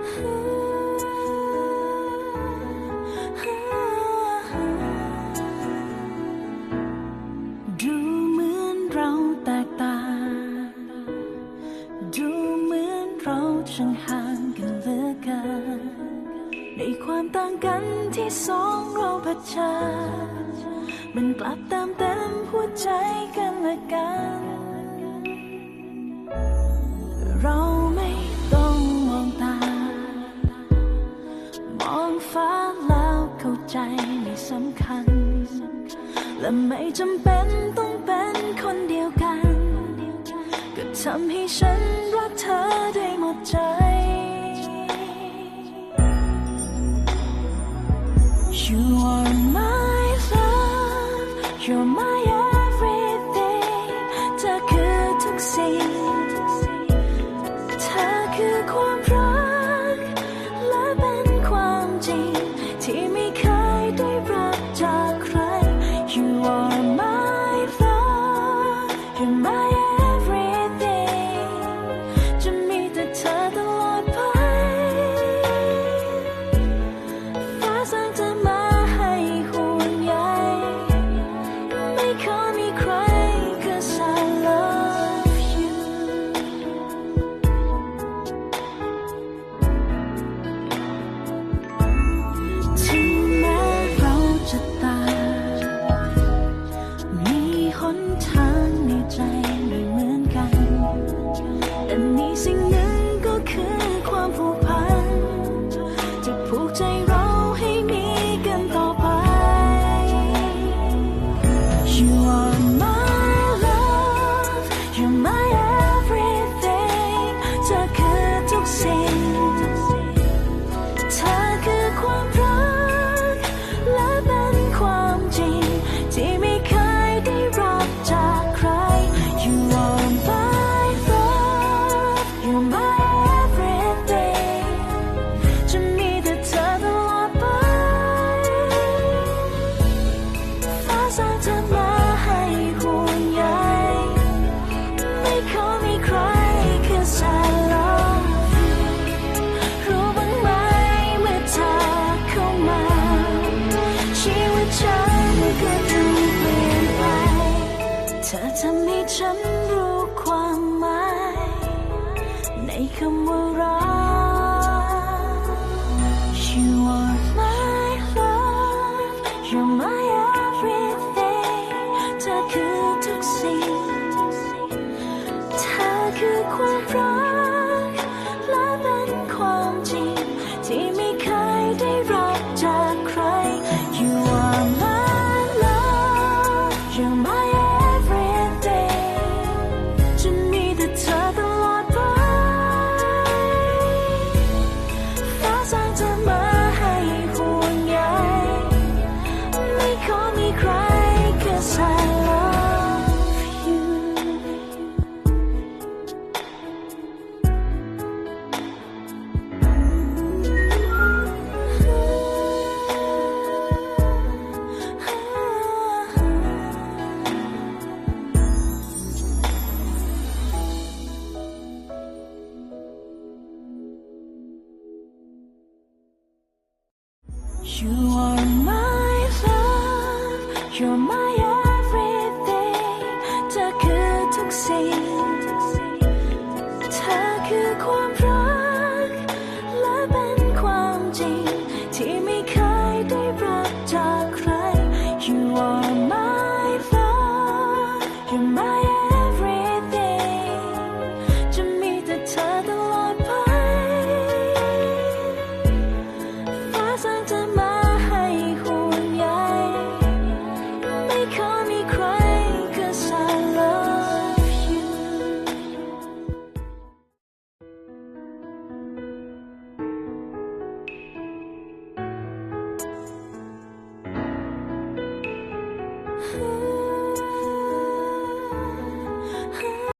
ดูเหมือนเราแตกต่างดูเหมือนเราช่างห่างกันเหลือเกินในความต่างกันที่สองเราผชิญมันกลับตามเต็มหัวใจกันและกัน จไม่สำคัญ และไม่จำเป็นต้องเป็นคนเดียวกัน ก็ทำให้ฉันรักเธอได้หมดใจ You are my love you're my той 心的。 ฉันก็ต้องเปลี่ยนไป เธอทำให้ฉันรู้ความหมาย ในคำว่ารัก You are my love You're my everything เธอคือทุกสิ่งเธอคือความรัก และเป็นความจริง ที่ไม่เคยได้รับ You are my love, you're my